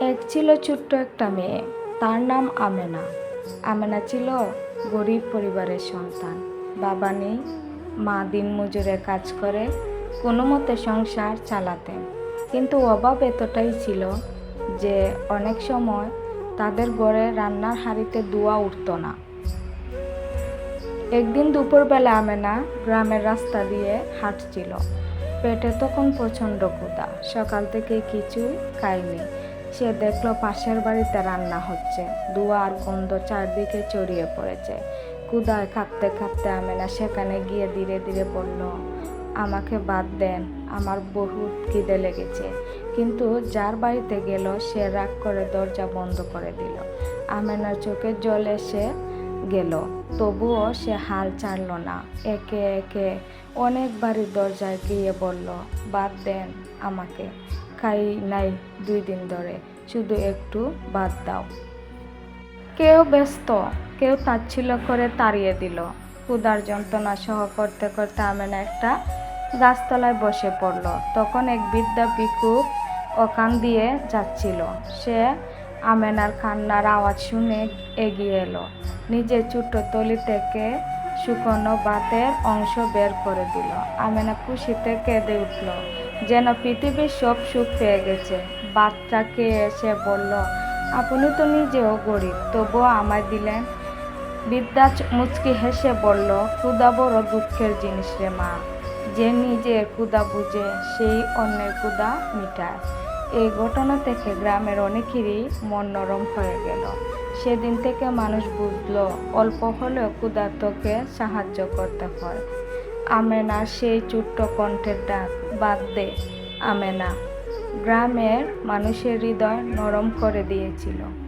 এক ছিল ছোট্ট একটা মেয়ে, তার নাম আমেনা। আমেনা ছিল গরিব পরিবারের সন্তান। বাবা নেই, মা দিন মজুরে কাজ করে, কোনো মতে সংসার চালাতেন। কিন্তু অভাব এতটাই ছিল যে অনেক সময় তাদের ঘরে রান্নার হাঁড়িতে ধোয়া উঠতো না। একদিন দুপুরবেলা আমেনা গ্রামের রাস্তা দিয়ে হাঁটছিল। পেটে তখন প্রচণ্ড ক্ষুধা, সকাল থেকে কিছু খায়নি। সে দেখল পাশের বাড়িতে রান্না হচ্ছে। দুয়ার গন্ধ চারদিকে ছড়িয়ে পড়েছে। ক্ষুধায় কাঁপতে কাঁপতে আমেনা সেখানে গিয়ে ধীরে ধীরে বলল, আমাকে বাদ দেন, আমার বহুত খিদে লেগেছে। কিন্তু যার বাড়িতে গেল, সে রাগ করে দরজা বন্ধ করে দিল। আমেনার চোখে জল এসে গেল, তবুও সে হাল ছাড়ল না। একে একে অনেক বাড়ির দরজায় গিয়ে বলল, বাদ দেন আমাকে। খাই নাই দুই দিন ধরে। শুধু একটু বাদ দাও। কেউ ব্যস্ত, কেউ তাচ্ছিল্য করে তাড়িয়ে দিল। ক্ষুদার যন্ত্রণা সহ করতে করতে আমেনা একটা গাছতলায় বসে পড়ল। তখন এক বৃদ্ধা ভিক্ষুক ওখান দিয়ে যাচ্ছিল। সে আমেনার কান্নার আওয়াজ শুনে এগিয়ে এলো। নিজের ছোট্ট তলি থেকে শুকনো বাতের অংশ বের করে দিল। আমেনা খুশিতে কেঁদে উঠল। যেন পৃথিবীর সব সুখ পেয়ে গেছে। বাচ্চাকে এসে বলল, আপনি তো নিজেও গরিব, তবুও আমায় দিলেন? বিদ্যা মুচকি হেসে বলল ক্ষুদা বড় দুঃখের জিনিস রে মা, যে নিজে ক্ষুদা বুঝে সেই অন্যের ক্ষুদা মিটায়। এই ঘটনা থেকে গ্রামের অনেকেরই মন নরম হয়ে গেল। সেদিন থেকে মানুষ বুঝলো, অল্প হলেও ক্ষুধার্তকে সাহায্য করতে হয়। আমেনা সেই চুট্ট কণ্ঠের ডাক বাদ দে আমেনা। গ্রামের মানুষের হৃদয় নরম করে দিয়েছিল।